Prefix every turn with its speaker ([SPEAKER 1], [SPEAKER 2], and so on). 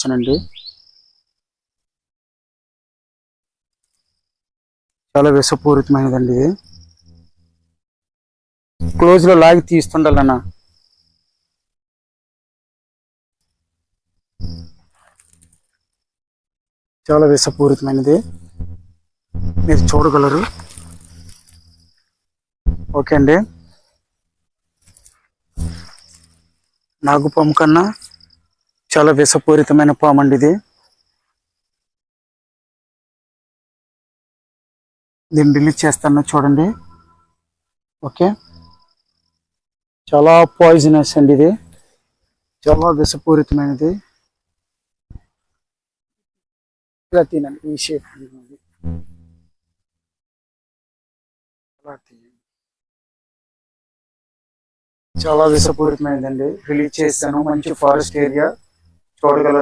[SPEAKER 1] వచ్చానండి. చాలా విషపూరితమైనదండి ఇది. క్లోజ్లో లాగి తీస్తుండాలన్న. చాలా విషపూరితమైనది. మీరు చూడగలరు. ఓకే అండి. నాగుపాము కన్నా చాలా విషపూరితమైన పాము అండి ఇది. దీన్ని రిలీజ్ చేస్తాను చూడండి. ఓకే. చాలా పాయిజనస్ అండి ఇది. చాలా విషపూరితమైనది ఇలా తినండి ఈ షేప్ తీయండి. చాలా విషపూరితమైనదండి రిలీజ్ చేస్తాను మంచి ఫారెస్ట్ ఏరియా చూడగలరు